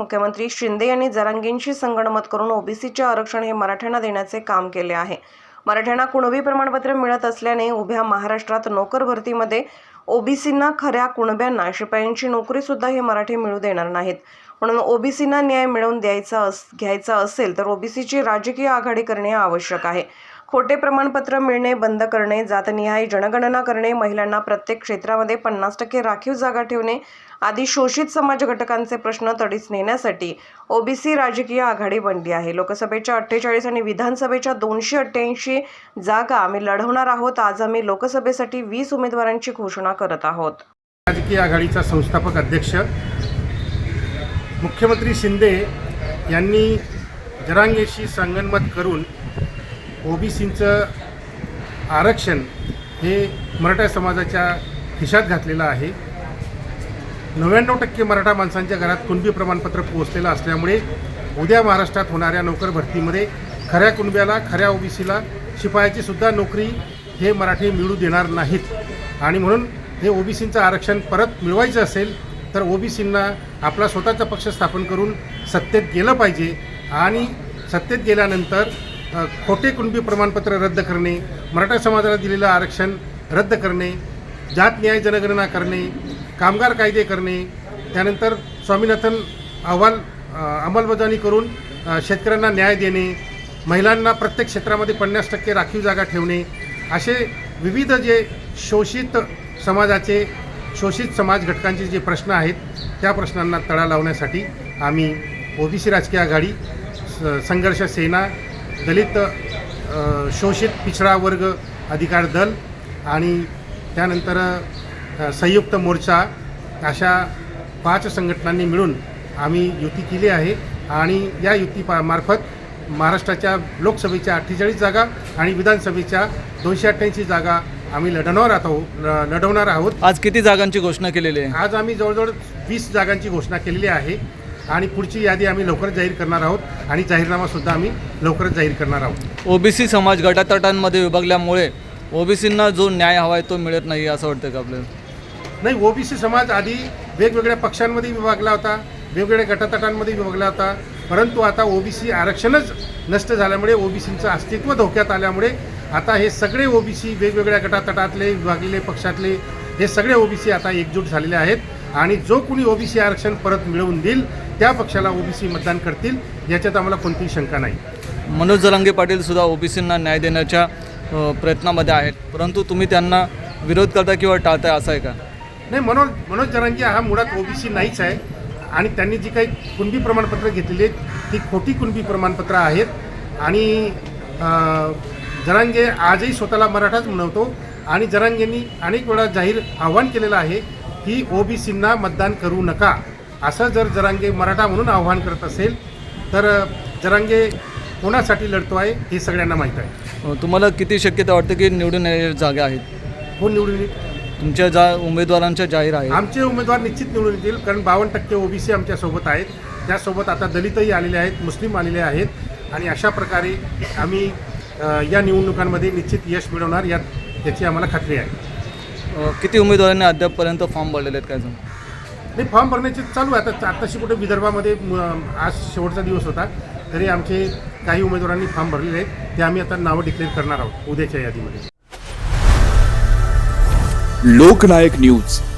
मुख्यमंत्री शिंदे यांनी जरांगेंशी संगणमत करून ओबीसीचे आरक्षण हे मराठ्यांना देण्याचे काम केले आहे. मराठ्यांना कुणबी प्रमाणपत्र मिळत असल्याने उभ्या महाराष्ट्रात नोकर भरतीमध्ये ओबीसींना खऱ्या कुणब्यांना शिपायांची नोकरीसुद्धा हे मराठी मिळू देणार नाहीत. म्हणून ओबीसींना न्याय मिळवून द्यायचा अस घ्यायचा असेल तर ओबीसीची राजकीय आघाडी करणे आवश्यक आहे. खोटे प्रमाणपत्र मिळणे बंद करणे जातनिहाय जनगणना करणे महिलांना प्रत्येक क्षेत्रामध्ये पन्नास टक्के राखीव जागा ठेवणे आदी शोषित समाज घटकांचे प्रश्न तडीस नेण्यासाठी ओबीसी राजकीय आघाडी बनली आहे. लोकसभेच्या अठ्ठेचाळीस आणि विधानसभेच्या दोनशे अठ्ठ्याऐंशी जागा आम्ही लढवणार आहोत. आज आम्ही लोकसभेसाठी वीस उमेदवारांची घोषणा करत आहोत. राजकीय आघाडीचा संस्थापक अध्यक्ष मुख्यमंत्री शिंदे यांनी जरांगेशी संगनमत करून ओबीसींचं आरक्षण हे मराठा समाजाच्या खिशात घातलेलं आहे. नव्याण्णव टक्के मराठा माणसांच्या घरात कुणबी प्रमाणपत्र पोहोचलेलं असल्यामुळे उद्या महाराष्ट्रात होणाऱ्या नोकर भरतीमध्ये खऱ्या कुणब्याला खऱ्या ओबीसीला शिपायाची सुद्धा नोकरी हे मराठी मिळू देणार नाहीत. आणि म्हणून हे ओबीसींचं आरक्षण परत मिळवायचं असेल तर ओबीसींना आपला स्वतःचा पक्ष स्थापन करून सत्तेत गेलं पाहिजे. आणि सत्तेत गेल्यानंतर खोटे कुणबी प्रमाणपत्र रद्द करणे मराठा समाजाला दिलेलं आरक्षण रद्द करणे जात न्याय जनगणना करणे कामगार कायदे करणे त्यानंतर स्वामीनाथन अहवाल अंमलबजावणी करून शेतकऱ्यांना न्याय देणे महिलांना प्रत्येक क्षेत्रामध्ये पन्नास टक्के राखीव जागा ठेवणे असे विविध जे शोषित समाजाचे शोषित समाज घटकांचे जे प्रश्न आहेत त्या प्रश्नांना तडा लावण्यासाठी आम्ही ओबीसी राजकीय आघाडी स- संघर्ष सेना दलित शोषित पिछडा वर्ग अधिकार दल आणि त्यानंतर संयुक्त मोर्चा अशा पाच संघटनांनी मिळून आम्ही युती केली आहे आणि या युती पा मार्फत महाराष्ट्राच्या लोकसभेच्या अठ्ठेचाळीस जागा आणि विधानसभेच्या दोनशे अठ्ठ्याऐंशी जागा आम्ही लढवणार आहोत लढवणार आहोत. आज किती जागांची घोषणा केलेली आहे? आज आम्ही जवळजवळ वीस जागांची घोषणा केलेली आहे. आणि पुढची यादी आम्ही लवकरच जाहीर करणार आहोत आणि जाहीरनामासुद्धा आम्ही लवकरच जाहीर करणार आहोत. ओबीसी समाज गटातटांमध्ये विभागल्यामुळे ओबीसींना जो न्याय हवा आहे तो मिळत नाही असं वाटतं का आपल्याला? नाही ओबीसी समाज आधी वेगवेगळ्या पक्षांमध्ये विभागला होता वेगवेगळ्या गटातटांमध्ये विभागला होता परंतु आता ओबीसी आरक्षणच नष्ट झाल्यामुळे ओबीसींचं अस्तित्व धोक्यात आल्यामुळे आता हे सगळे ओबीसी वेगवेगळ्या गटातटातले विभागलेले पक्षातले हे सगळे ओबीसी आता एकजूट झालेले आहेत. आणि जो कुणी ओबीसी आरक्षण परत मिळवून देईल त्या पक्षाला ओबीसी मतदान करतील याच्यात आम्हाला कोणतीही शंका नाही. मनोज जरांगे पाटील सुद्धा ओबीसींना न्याय देण्याच्या प्रयत्नामध्ये आहेत. परंतु तुम्ही त्यांना विरोध करता किंवा टाळताय असं आहे का? नाही मनोज मनोज जरांगे हा मुळात ओबीसी नाहीच आहे. आणि त्यांनी जी काही कुणबी प्रमाणपत्र घेतलेली आहेत ती खोटी कुणबी प्रमाणपत्र आहेत. आणि जरांगे आजही स्वतःला मराठाच म्हणवतो. आणि जरांगेंनी अनेक वेळा जाहीर आव्हान केलेलं आहे की ओबीसींना मतदान करू नका. असं जर जरांगे मराठा म्हणून आव्हान करत असेल तर जरांगे कोणासाठी लढतो आहे हे सगळ्यांना माहीत आहे. तुम्हाला किती शक्यता वाटतं की निवडून जागा आहेत कोण निवडून येईल? तुमच्या जा उमेदवारांच्या जाहीर आहेत. आमचे उमेदवार निश्चित निवडून येतील कारण बावन्न टक्के ओबीसी आमच्यासोबत आहेत. त्यासोबत आता दलितही आलेले आहेत मुस्लिम आलेले आहेत. आणि अशा प्रकारे आम्ही या निवडणुकांमध्ये निश्चित यश मिळवणार यात याची आम्हाला खात्री आहे. अ, किती उमेदवारांनी अद्यापपर्यंत फॉर्म भरलेले आहेत काय सांग? नाही फॉर्म भरण्याचे चालू आहे. आता आत्ताशी कुठे विदर्भामध्ये म, आज शेवटचा दिवस होता. तरी आमचे काही उमेदवारांनी फॉर्म भरलेले आहेत. ते आम्ही आता नावं डिक्लेअर करणार आहोत उद्याच्या यादीमध्ये. लोकनायक न्यूज.